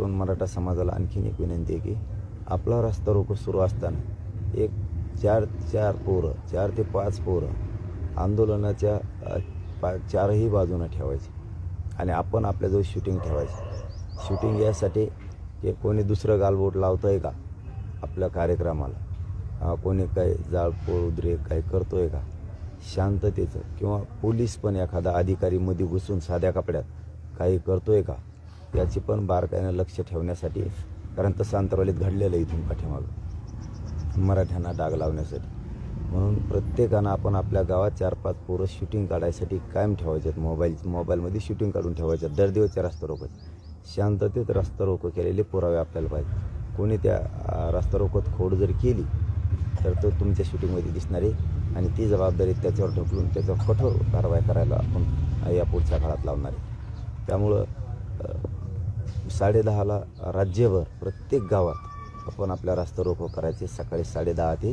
म्हणून मराठा समाजाला आणखीन एक विनंती आहे की आपला रस्ता रोको सुरू असताना एक चार चार पोरं चार ते पाच पोरं आंदोलनाच्या पा चारही बाजूनं ठेवायची आणि आपण आपल्याजवळ शूटिंग ठेवायची. शूटिंग यासाठी की कोणी दुसरं गालबोट लावतं आहे का आपल्या कार्यक्रमाला? कोणी काही जाळपोळ उद्रेक काही करतो आहे का? शांततेचं किंवा पोलीस पण एखादा अधिकारी मध्ये घुसून साध्या कपड्यात काही करतो आहे का? याची पण बारकाईनं लक्ष ठेवण्यासाठी कारण तसं अंतरवालीत घडलेलं आहे इथून पाठीमागं. मराठ्यांना डाग लावण्यासाठी. म्हणून प्रत्येकानं आपण आपल्या गावात चार पाच पोरं शूटिंग काढायसाठी कायम ठेवायच्यात मोबाईल मोबाईलमध्ये शूटिंग काढून ठेवायच्यात दर दिवसच्या रस्ता रोकोत. शांततेत रस्ता रोको केलेले पुरावे आपल्याला पाहिजे कोणी त्या रस्ता रोकोत खोड जर केली तर तो तुमच्या शूटिंगमध्ये दिसणार आहे. आणि ती जबाबदारी त्याच्यावर ढकलून त्याच्यावर कठोर कारवाई करायला आपण या पुढच्या काळात लावणार आहे. त्यामुळं साडेदहाला राज्यभर प्रत्येक गावात आपण आपल्या रास्ता रोको करायचे सकाळी साडेदहा ते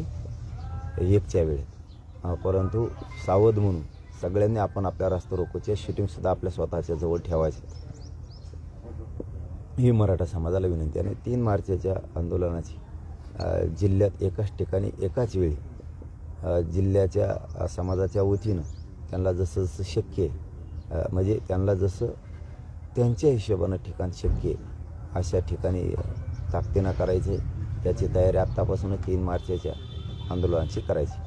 एकच्या वेळेत. परंतु सावध म्हणून सगळ्यांनी आपण आपल्या रास्ता रोकोचे शूटिंगसुद्धा आपल्या स्वतःच्या जवळ ठेवायचे. ही मराठा समाजाला विनंती आणि तीन मार्चच्या आंदोलनाची जिल्ह्यात एकाच ठिकाणी एकाच वेळी जिल्ह्याच्या समाजाच्या वतीनं त्यांना जसं जसं शक्य आहे म्हणजे त्यांना जसं त्यांच्या हिशोबानं ठिकाण शक्य अशा ठिकाणी ताकदीनं करायचे त्याची तयारी आत्तापासूनच तीन मार्चच्या आंदोलनाची करायची.